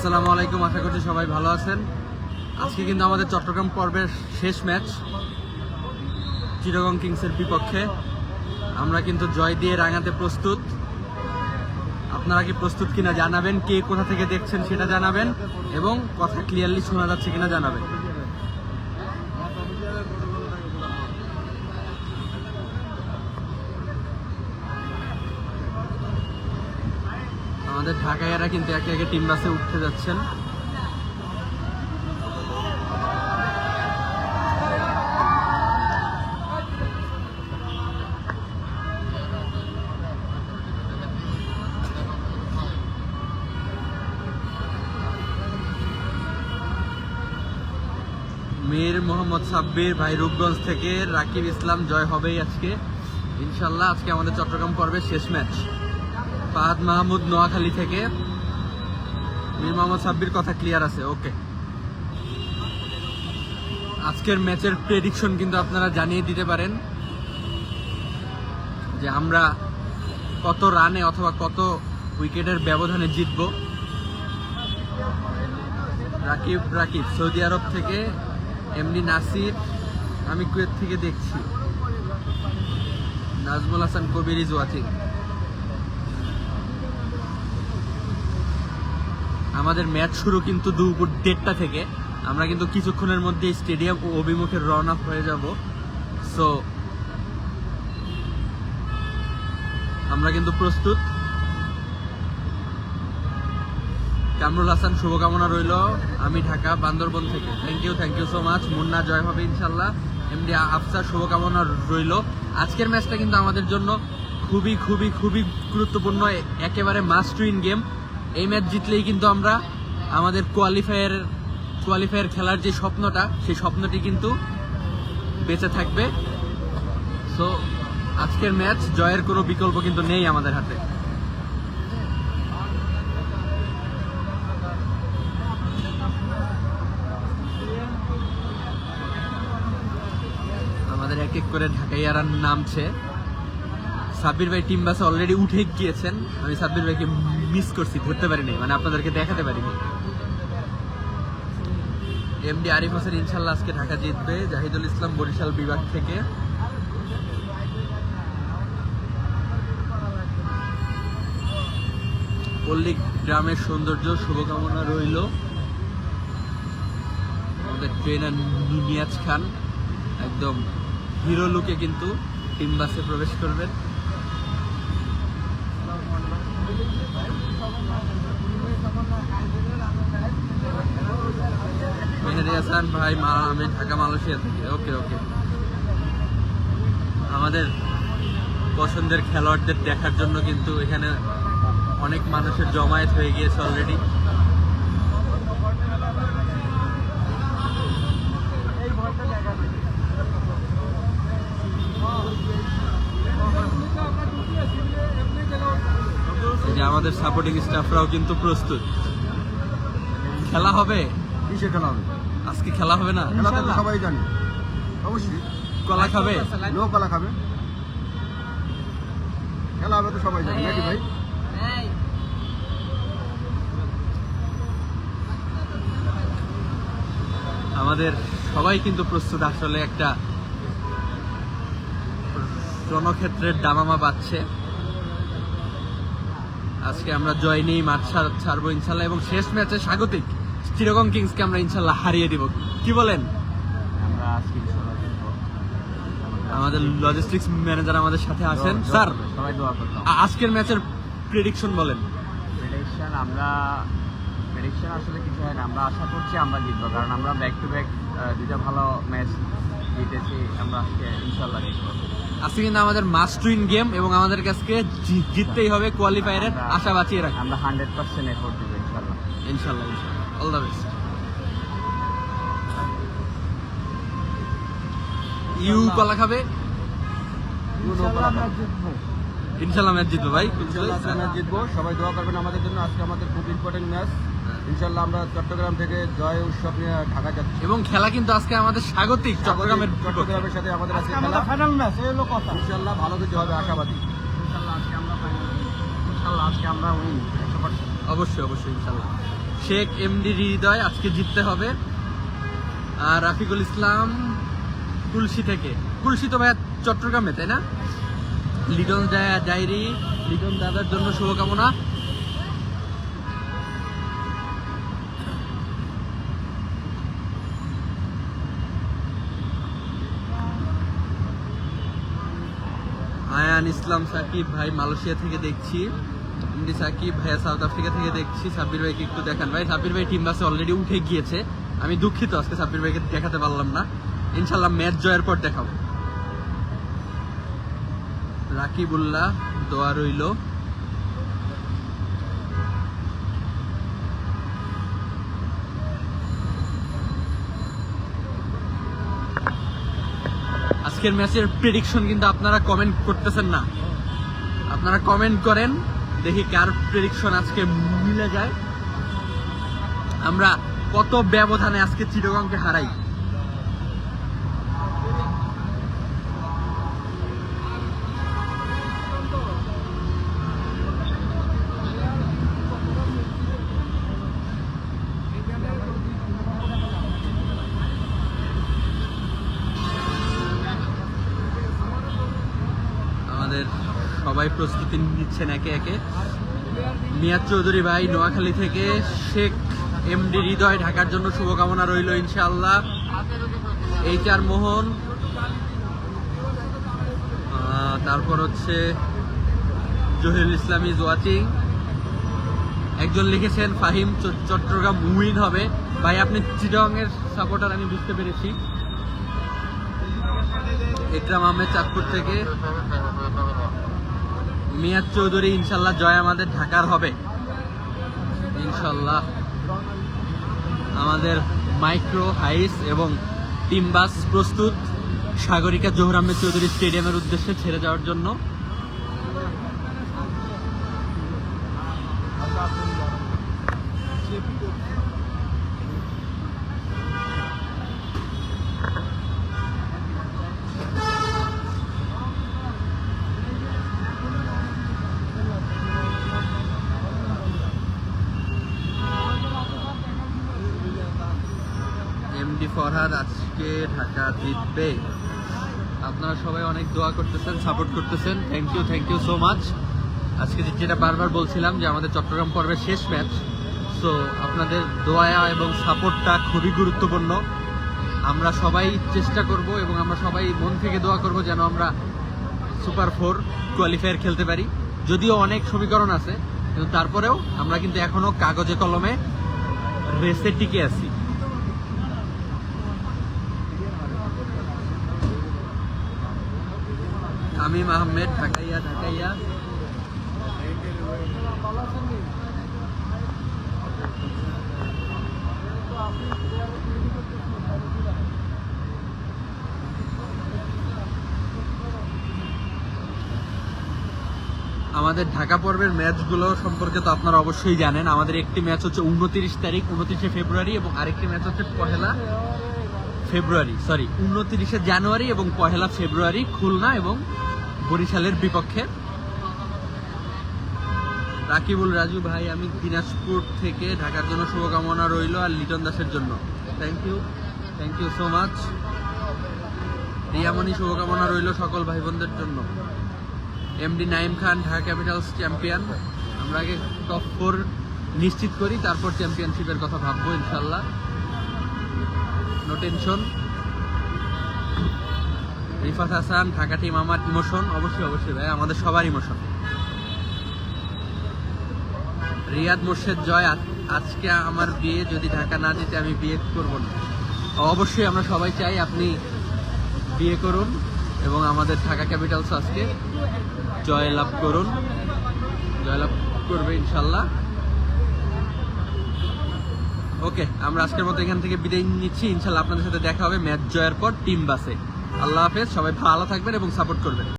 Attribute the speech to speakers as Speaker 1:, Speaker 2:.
Speaker 1: আসসালামু আলাইকুম, আশা করছি সবাই ভালো আছেন। আজকে কিন্তু আমাদের চট্টগ্রাম পর্বের শেষ ম্যাচ চিরগং কিংসের বিপক্ষে। আমরা কিন্তু জয় দিয়ে রাঙাতে প্রস্তুত। আপনারা কি প্রস্তুত কিনা জানাবেন, কে কোথা থেকে দেখছেন সেটা জানাবেন, এবং কথা ক্লিয়ারলি শোনা যাচ্ছে কিনা জানাবেন আমাদের ঢাকাইয়ারা কিন্তু একে একে টিম বাসে উঠতে যাচ্ছেন। মীর মোহাম্মদ সাব্বির ভাই রূপগঞ্জ থেকে রাকিব ইসলাম জয় হবেই আজকে। ইনশাল্লাহ আজকে আমাদের চট্টগ্রাম পর্বের শেষ ম্যাচ ফাহাদ মাহমুদ নোয়াখালী থেকে। মীর মোহাম্মদ সাব্বির কথা ক্লিয়ার আছে ওকে আজকের ম্যাচের প্রেডিকশন কিন্তু আপনারা জানিয়ে দিতে পারেন যে আমরা কত রানে অথবা কত উইকেটের ব্যবধানে জিতব। রাকিব রাকিব, সৌদি আরব থেকে এমডি নাসির, আমি কুয়েত থেকে দেখছি। নাজমুল হাসান, কবির ইজ ওয়াচিং আমাদের ম্যাচ শুরু কিন্তু দুপুর দেড়টা থেকে। আমরা কিন্তু কিছুক্ষণের মধ্যে স্টেডিয়াম অভিমুখে রওনা হয়ে যাব। সো আমরা কিন্তু প্রস্তুত। কামরুল হাসান, শুভকামনা রইল। আমি ঢাকা, বান্দরবন থেকে। Thank you thank you so much Munna জয় হবে ইনশাল্লাহ এমডি আফসার শুভকামনা রইল। আজকের ম্যাচটা কিন্তু আমাদের জন্য খুবই খুবই খুবই গুরুত্বপূর্ণ। একেবারে মাস্ট উইন গেম এই ম্যাচ জিতলেই কিন্তু আমরা আমাদের কোয়ালিফায়ার কোয়ালিফায়ার খেলার যে স্বপ্নটা, সেই স্বপ্নটি কিন্তু বেঁচে থাকবে। সো আজকের ম্যাচ জয়ের কোনো বিকল্প কিন্তু নেই আমাদের হাতে। আমাদের এক এক করে ঢাকাইয়ারা নামছে। সাব্বির ভাই টিম বাসে অলরেডি উঠে গিয়েছেন। আমি সাব্বির ভাইকে মিস করছি, ধরতে পারিনি মানে আপনাদেরকে দেখাতে পারিনি। এমডি আরিফ হোসেন ইনশাল্লাহ আজকে ঢাকা জিতবে। জাহিদুল ইসলাম বরিশাল বিভাগ থেকে। পল্লী গ্রামের সৌন্দর্য, শুভকামনা রইল। আমাদের ট্রেনার নিয়াজ খান, একদম হিরো লুকে কিন্তু টিম বাসে প্রবেশ করবেন। হাসান ভাই, মা, আমি ঢাকা, মালয়েশিয়া থেকে। ওকে ওকে আমাদের পছন্দের খেলোয়াড়দের দেখার জন্য কিন্তু এখানে অনেক মানুষের জমায়েত হয়ে গিয়েছে অলরেডি যে আমাদের সাপোর্টিং স্টাফরাও কিন্তু প্রস্তুত। খেলা হবে?
Speaker 2: কিসে খেলা হবে?
Speaker 1: আজকে খেলা হবে না?
Speaker 2: খেলা তো সবাই জানি। অবশ্যই।
Speaker 1: কলা খাবে?
Speaker 2: নো কলা খাবে? খেলা হবে তো সবাই জানি নাকি ভাই?
Speaker 1: আমাদের সবাই কিন্তু প্রস্তুত আসলে একটা রণক্ষেত্রের ডামামা বাচ্ছে আজকে আমরা জয় নিয়েই মাঠ ছাড়বো ইনশাল্লাহ এবং শেষ ম্যাচে স্বাগতিক। চিরগং কিংসকে আমরা ইনশাল্লাহ হারিয়ে দিব? কি বলেন? আমাদের লজিস্টিক্স ম্যানেজার আমাদের সাথে আছেন। স্যার
Speaker 2: সবাই দোয়া করতাম
Speaker 1: আজকের ম্যাচের প্রেডিকশন বলেন।
Speaker 3: প্রেডিকশন আমরা প্রেডিকশন আসলে কিছু হয় না। আমরা আশা করছি আমরা জিতবো কারণ আমরা ব্যাক টু ব্যাক দুইটা ভালো ম্যাচ জিতেছি আমরা আজকে ইনশাল্লাহ জিতবো।
Speaker 1: আজকে কিন্তু আমাদের মাস্ট উইন গেম এবং আমাদের কাছে জিততেই হবে কোয়ালিফায়ারের আশা বাঁচিয়ে রাখি।
Speaker 3: আমরা হান্ড্রেড পার্সেন্ট এফোর্ট দেবো ইনশাল্লাহ।
Speaker 1: ইনশাল্লাহ ইনশাল্লাহ। অল দ্য বেস্ট ইউ কলা খাবে? ইনশাল্লাহ ম্যাচ জিতবো। ভাই।
Speaker 2: ইনশাল্লাহ ম্যাচ জিতবো। সবাই দোয়া করবেন আমাদের জন্য। আজকে আমাদের খুব ইম্পর্টেন্ট ম্যাচ ইনশাল্লাহ আমরা চট্টগ্রাম থেকে জয় উৎসব নিয়ে ঢাকা যাচ্ছি।
Speaker 1: এবং খেলা কিন্তু আজকে আমাদের স্বাগতিক চট্টগ্রামের
Speaker 2: চট্টগ্রামের সাথে আমাদের আজকে খেলা।
Speaker 3: ফাইনাল ম্যাচ এই হলো কথা।
Speaker 2: ইনশাল্লাহ ভালো কিছু হবে আশাবাদী।
Speaker 3: ইনশাল্লাহ আজকে আমরা ফাইনাল ইনশাল্লাহ আজকে আমরা উইন
Speaker 1: অবশ্যই অবশ্যই ইনশাল্লাহ। শেখ এমডি হৃদয় আজকে জিততে হবে। আর রাফিকুল ইসলাম কুলসি থেকে। কুলসি তো ভাইয়া চট্টগ্রামে, তাই না? লিটন ডায়েরি, লিটন দাদার জন্য শুভকামনা। আয়ান ইসলাম সাকিব ভাই মালয়েশিয়া থেকে দেখছি। ইন্ডি সাকিব ভাইয়া সাউথ আফ্রিকা থেকে দেখছি। সাব্বির ভাইকে একটু দেখান। ভাই, সাব্বির ভাই টিম বাসে অলরেডি উঠে গিয়েছে। আমি দুঃখিত, আজকে সাব্বির ভাইকে দেখাতে পারলাম না। ইনশাল্লাহ ম্যাচ জয়ের পর দেখাবো। রাকিবুল্লাহ, দোয়া রইল। আজকের ম্যাচের প্রেডিকশন কিন্তু আপনারা কমেন্ট করতেছেন না। আপনারা কমেন্ট করেন। দেখি কার প্রেডিকশন আজকে মিলে যায়। আমরা কত ব্যবধানে আজকে চিরগঙ্গকে হারাই। সবাই প্রস্তুতি নিচ্ছেন একে একে? মিয়াদ চৌধুরী ভাই, নোয়াখালী থেকে শেখ এমডি হৃদয়, ঢাকার জন্য শুভকামনা রইল ইনশাআল্লাহ। এইচ আর মোহন তারপর হচ্ছে জহিরুল ইসলাম ইজ ওয়াচিং। একজন লিখেছেন, ফাহিম চট্টগ্রাম উইন হবে। ভাই, আপনি চিটং এর সাপোর্টার, আমি বুঝতে পেরেছি। ইকরাম আহমেদ চাঁদপুর থেকে। মিয়াদ চৌধুরী, ইনশাল্লাহ জয় আমাদের ঢাকার হবে। ইনশাল্লাহ আমাদের মাইক্রো হাইস এবং টিম বাস প্রস্তুত সাগরিকা জোহর আহমেদ চৌধুরী স্টেডিয়ামের উদ্দেশ্যে ছেড়ে যাওয়ার জন্য। এমডি ফরহাদ আজকে ঢাকা জিতবে। আপনারা সবাই অনেক দোয়া করতেছেন সাপোর্ট করতেছেন। Thank you thank you so much আজকে যেটা বারবার বলছিলাম যে আমাদের চট্টগ্রাম পর্বের শেষ ম্যাচ সো আপনাদের দোয়া এবং সাপোর্টটা খুবই গুরুত্বপূর্ণ। আমরা সবাই চেষ্টা করব এবং আমরা সবাই মন থেকে দোয়া করব যেন আমরা সুপার ফোর কোয়ালিফায়ার খেলতে পারি। যদিও অনেক সমীকরণ আছে, কিন্তু তারপরেও আমরা কিন্তু এখনও কাগজে কলমে রেসে টিকে আছি। তামিম আহমেদ, ঢাকাইয়া ঢাকাইয়া। আমাদের ঢাকা পর্বের ম্যাচগুলো সম্পর্কে তো আপনারা অবশ্যই জানেন। আমাদের একটি ম্যাচ হচ্ছে উনত্রিশ তারিখ, উনত্রিশে ফেব্রুয়ারি এবং আরেকটি ম্যাচ হচ্ছে পহেলা ফেব্রুয়ারি। সরি উনত্রিশে জানুয়ারি এবং পহেলা ফেব্রুয়ারি খুলনা এবং বরিশালের বিপক্ষে। রাকিবুল রাজু ভাই, আমি দিনাজপুর থেকে ঢাকার জন্য শুভকামনা রইল আর লিটন দাসের জন্য। Thank you thank you so much Riyamoni, শুভকামনা রইল সকল ভাই বোনদের জন্য MD Naim Khan, Dhaka capitals champion. আমরা আগে টপ ফোর নিশ্চিত করি, তারপর চ্যাম্পিয়নশিপের কথা ভাববো, ইনশাল্লাহ। No tension Rifat Hasan, Dhaka team আমার ইমোশন অবশ্যই অবশ্যই, ভাই, আমাদের সবার ইমোশন রিয়াদ মোর্শেদ জয়, আজ- আজকে আমার বিয়ে, যদি ঢাকা না দিতে আমি বিয়ে করব না। অবশ্যই আমরা সবাই চাই আপনি বিয়ে করুন এবং আমাদের ঢাকা ক্যাপিটালস আজকে জয় লাভ করুন। জয়লাভ করবে ইনশাল্লাহ। ওকে, আমরা আজকের মতো এখান থেকে বিদায় নিচ্ছি। ইনশাল্লাহ আপনাদের সাথে দেখা হবে ম্যাচ জয়ের পর টিম বাসে। আল্লাহ হাফেজ সবাই ভালো থাকবেন এবং সাপোর্ট করবেন।